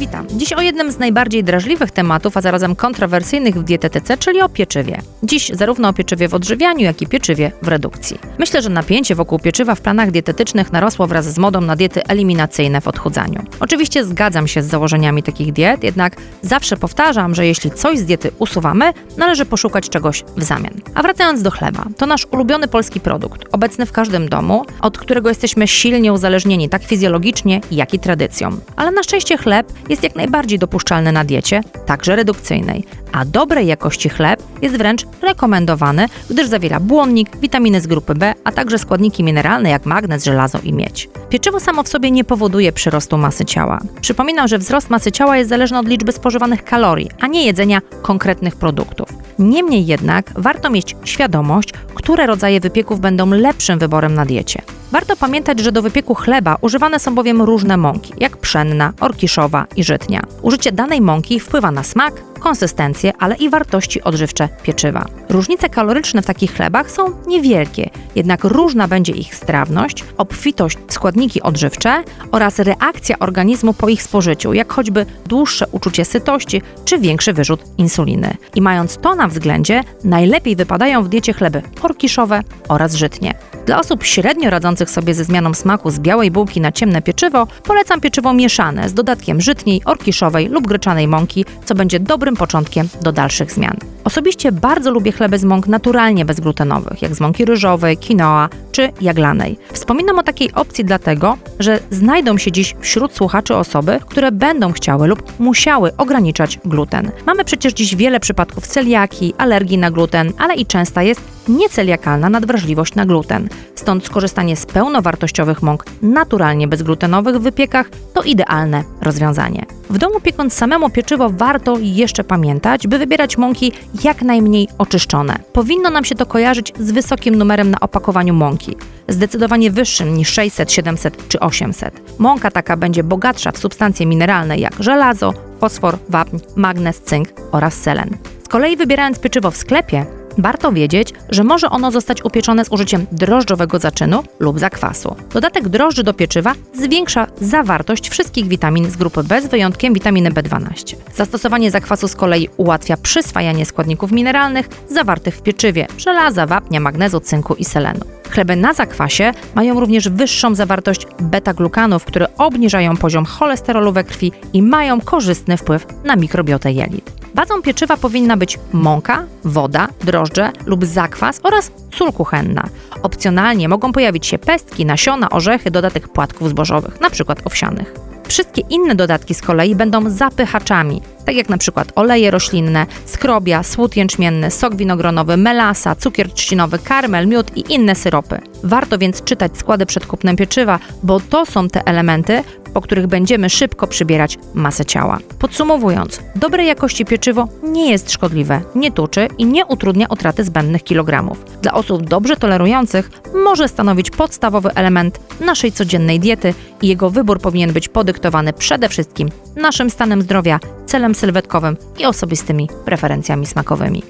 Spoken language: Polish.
Witam. Dziś o jednym z najbardziej drażliwych tematów, a zarazem kontrowersyjnych w dietetyce, czyli o pieczywie. Dziś zarówno o pieczywie w odżywianiu, jak i pieczywie w redukcji. Myślę, że napięcie wokół pieczywa w planach dietetycznych narosło wraz z modą na diety eliminacyjne w odchudzaniu. Oczywiście zgadzam się z założeniami takich diet, jednak zawsze powtarzam, że jeśli coś z diety usuwamy, należy poszukać czegoś w zamian. A wracając do chleba, to nasz ulubiony polski produkt, obecny w każdym domu, od którego jesteśmy silnie uzależnieni tak fizjologicznie, jak i tradycją. Ale na szczęście chleb jest jak najbardziej dopuszczalny na diecie, także redukcyjnej, a dobrej jakości chleb jest wręcz rekomendowany, gdyż zawiera błonnik, witaminy z grupy B, a także składniki mineralne jak magnez, żelazo i miedź. Pieczywo samo w sobie nie powoduje przyrostu masy ciała. Przypominam, że wzrost masy ciała jest zależny od liczby spożywanych kalorii, a nie jedzenia konkretnych produktów. Niemniej jednak warto mieć świadomość, które rodzaje wypieków będą lepszym wyborem na diecie. Warto pamiętać, że do wypieku chleba używane są bowiem różne mąki, jak pszenna, orkiszowa i żytnia. Użycie danej mąki wpływa na smak, konsystencję, ale i wartości odżywcze pieczywa. Różnice kaloryczne w takich chlebach są niewielkie, jednak różna będzie ich strawność, obfitość w składniki odżywcze oraz reakcja organizmu po ich spożyciu, jak choćby dłuższe uczucie sytości czy większy wyrzut insuliny. I mając to na względzie, najlepiej wypadają w diecie chleby orkiszowe oraz żytnie. Dla osób średnio radzących sobie ze zmianą smaku z białej bułki na ciemne pieczywo, polecam pieczywo mieszane z dodatkiem żytniej, orkiszowej lub gryczanej mąki, co będzie dobrym początkiem do dalszych zmian. Osobiście bardzo lubię chleby z mąk naturalnie bezglutenowych, jak z mąki ryżowej, quinoa czy jaglanej. Wspominam o takiej opcji dlatego, że znajdą się dziś wśród słuchaczy osoby, które będą chciały lub musiały ograniczać gluten. Mamy przecież dziś wiele przypadków celiaki, alergii na gluten, ale i częsta jest nieceliakalna nadwrażliwość na gluten. Stąd skorzystanie z pełnowartościowych mąk naturalnie bezglutenowych w wypiekach to idealne rozwiązanie. W domu piekąc samemu pieczywo warto jeszcze pamiętać, by wybierać mąki jak najmniej oczyszczone. Powinno nam się to kojarzyć z wysokim numerem na opakowaniu mąki, zdecydowanie wyższym niż 600, 700 czy 800. Mąka taka będzie bogatsza w substancje mineralne jak żelazo, fosfor, wapń, magnez, cynk oraz selen. Z kolei wybierając pieczywo w sklepie, Warto wiedzieć, że może ono zostać upieczone z użyciem drożdżowego zaczynu lub zakwasu. Dodatek drożdży do pieczywa zwiększa zawartość wszystkich witamin z grupy B z wyjątkiem witaminy B12. Zastosowanie zakwasu z kolei ułatwia przyswajanie składników mineralnych zawartych w pieczywie żelaza, wapnia, magnezu, cynku i selenu. Chleby na zakwasie mają również wyższą zawartość beta-glukanów, które obniżają poziom cholesterolu we krwi i mają korzystny wpływ na mikrobiotę jelit. Bazą pieczywa powinna być mąka, woda, drożdże lub zakwas oraz sól kuchenna. Opcjonalnie mogą pojawić się pestki, nasiona, orzechy, dodatek płatków zbożowych, np. owsianych. Wszystkie inne dodatki z kolei będą zapychaczami, tak jak przykład oleje roślinne, skrobia, słód jęczmienny, sok winogronowy, melasa, cukier trzcinowy, karmel, miód i inne syropy. Warto więc czytać składy przed kupnem pieczywa, bo to są te elementy, po których będziemy szybko przybierać masę ciała. Podsumowując, dobrej jakości pieczywo nie jest szkodliwe, nie tuczy i nie utrudnia utraty zbędnych kilogramów. Dla osób dobrze tolerujących może stanowić podstawowy element naszej codziennej diety i jego wybór powinien być podyktowany przede wszystkim naszym stanem zdrowia, celem sylwetkowym i osobistymi preferencjami smakowymi.